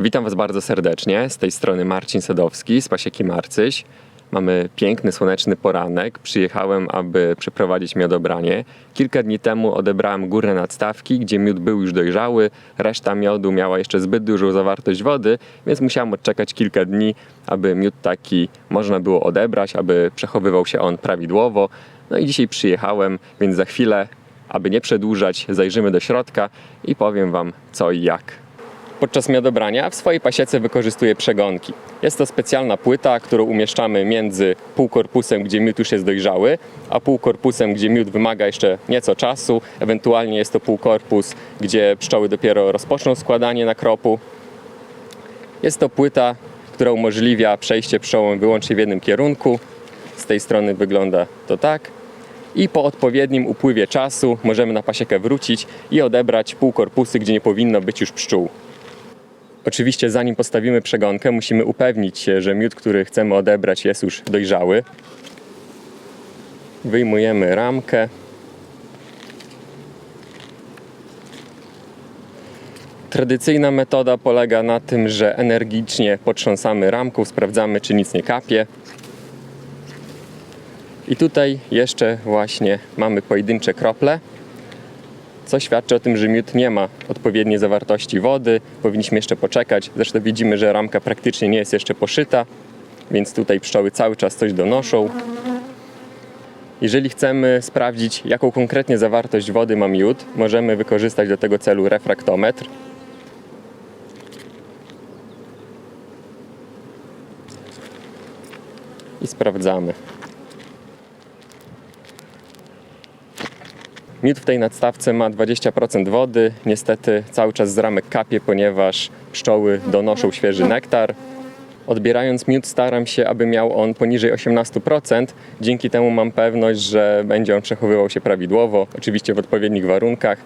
Witam Was bardzo serdecznie. Z tej strony Marcin Sadowski z Pasieki Marcyś. Mamy piękny, słoneczny poranek. Przyjechałem, aby przeprowadzić miodobranie. Kilka dni temu odebrałem górne nadstawki, gdzie miód był już dojrzały. Reszta miodu miała jeszcze zbyt dużą zawartość wody, więc musiałem odczekać kilka dni, aby miód taki można było odebrać, aby przechowywał się on prawidłowo. No i dzisiaj przyjechałem, więc za chwilę, aby nie przedłużać, zajrzymy do środka i powiem Wam co i jak. Podczas miodobrania w swojej pasiece wykorzystuję przegonki. Jest to specjalna płyta, którą umieszczamy między półkorpusem, gdzie miód już jest dojrzały, a półkorpusem, gdzie miód wymaga jeszcze nieco czasu. Ewentualnie jest to półkorpus, gdzie pszczoły dopiero rozpoczną składanie nakropu. Jest to płyta, która umożliwia przejście pszczołom wyłącznie w jednym kierunku. Z tej strony wygląda to tak. I po odpowiednim upływie czasu możemy na pasiekę wrócić i odebrać półkorpusy, gdzie nie powinno być już pszczół. Oczywiście zanim postawimy przegonkę, musimy upewnić się, że miód, który chcemy odebrać jest już dojrzały. Wyjmujemy ramkę. Tradycyjna metoda polega na tym, że energicznie potrząsamy ramką, sprawdzamy czy nic nie kapie. I tutaj jeszcze właśnie mamy pojedyncze krople co świadczy o tym, że miód nie ma odpowiedniej zawartości wody. Powinniśmy jeszcze poczekać. Zresztą widzimy, że ramka praktycznie nie jest jeszcze poszyta, więc tutaj pszczoły cały czas coś donoszą. Jeżeli chcemy sprawdzić, jaką konkretnie zawartość wody ma miód, możemy wykorzystać do tego celu refraktometr. I sprawdzamy. Miód w tej nadstawce ma 20% wody. Niestety cały czas z ramek kapie, ponieważ pszczoły donoszą świeży nektar. Odbierając miód staram się, aby miał on poniżej 18%. Dzięki temu mam pewność, że będzie on przechowywał się prawidłowo, oczywiście w odpowiednich warunkach.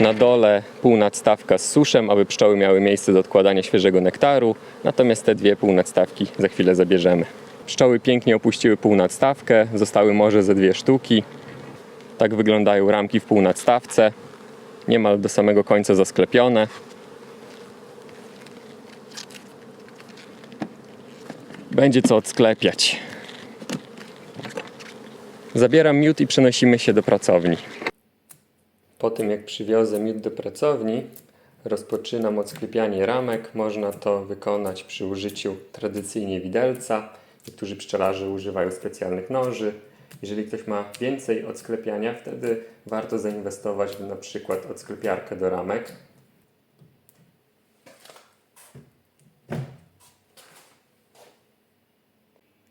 Na dole półnadstawka z suszem, aby pszczoły miały miejsce do odkładania świeżego nektaru. Natomiast te dwie półnadstawki za chwilę zabierzemy. Pszczoły pięknie opuściły półnadstawkę, zostały może ze dwie sztuki. Tak wyglądają ramki w półnadstawce, niemal do samego końca zasklepione. Będzie co odsklepiać. Zabieram miód i przenosimy się do pracowni. Po tym jak przywiozę miód do pracowni, rozpoczynam odsklepianie ramek. Można to wykonać przy użyciu tradycyjnie widelca. Niektórzy pszczelarze używają specjalnych noży. Jeżeli ktoś ma więcej odsklepiania, wtedy warto zainwestować w na przykład odsklepiarkę do ramek.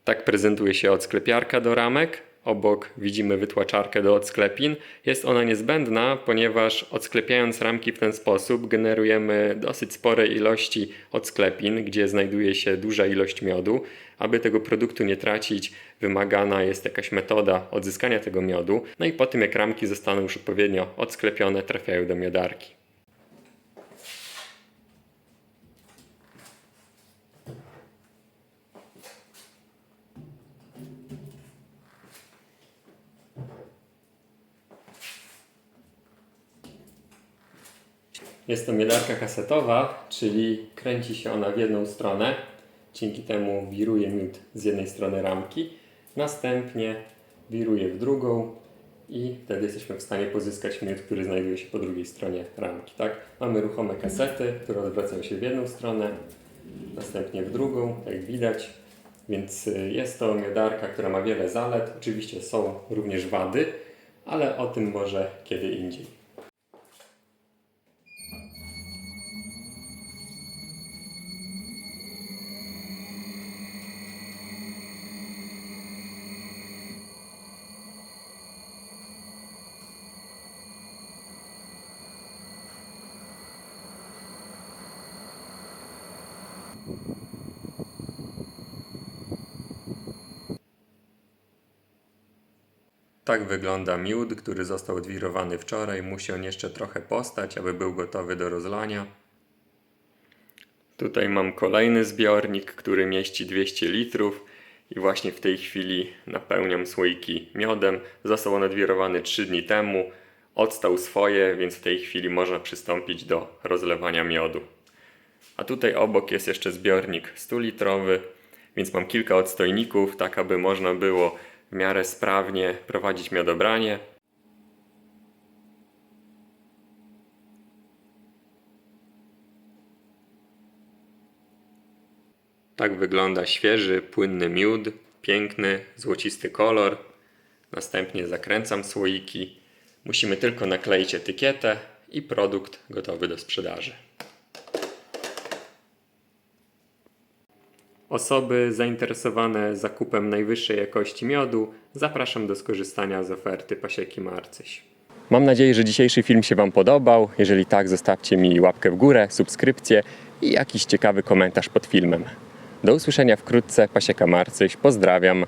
Tak prezentuje się odsklepiarka do ramek. Obok widzimy wytłaczarkę do odsklepin. Jest ona niezbędna, ponieważ odsklepiając ramki w ten sposób generujemy dosyć spore ilości odsklepin, gdzie znajduje się duża ilość miodu. Aby tego produktu nie tracić, wymagana jest jakaś metoda odzyskania tego miodu. No i po tym jak ramki zostaną już odpowiednio odsklepione, trafiają do miodarki. Jest to miodarka kasetowa, czyli kręci się ona w jedną stronę. Dzięki temu wiruje miód z jednej strony ramki, następnie wiruje w drugą i wtedy jesteśmy w stanie pozyskać miód, który znajduje się po drugiej stronie ramki. Tak? Mamy ruchome kasety, które odwracają się w jedną stronę, następnie w drugą, jak widać. Więc y, jest to miodarka, która ma wiele zalet. Oczywiście są również wady, ale o tym może kiedy indziej. Tak wygląda miód, który został odwirowany wczoraj. Musi on jeszcze trochę postać, aby był gotowy do rozlania. Tutaj mam kolejny zbiornik, który mieści 200 litrów i właśnie w tej chwili napełniam słoiki miodem. Został on odwirowany 3 dni temu, odstał swoje, więc w tej chwili można przystąpić do rozlewania miodu. A tutaj obok jest jeszcze zbiornik 100-litrowy, więc mam kilka odstojników, tak aby można było w miarę sprawnie prowadzić miodobranie. Tak wygląda świeży, płynny miód, piękny, złocisty kolor. Następnie zakręcam słoiki. Musimy tylko nakleić etykietę i produkt gotowy do sprzedaży. Osoby zainteresowane zakupem najwyższej jakości miodu zapraszam do skorzystania z oferty Pasieki Marcyś. Mam nadzieję, że dzisiejszy film się Wam podobał. Jeżeli tak, zostawcie mi łapkę w górę, subskrypcję i jakiś ciekawy komentarz pod filmem. Do usłyszenia wkrótce. Pasieka Marcyś. Pozdrawiam.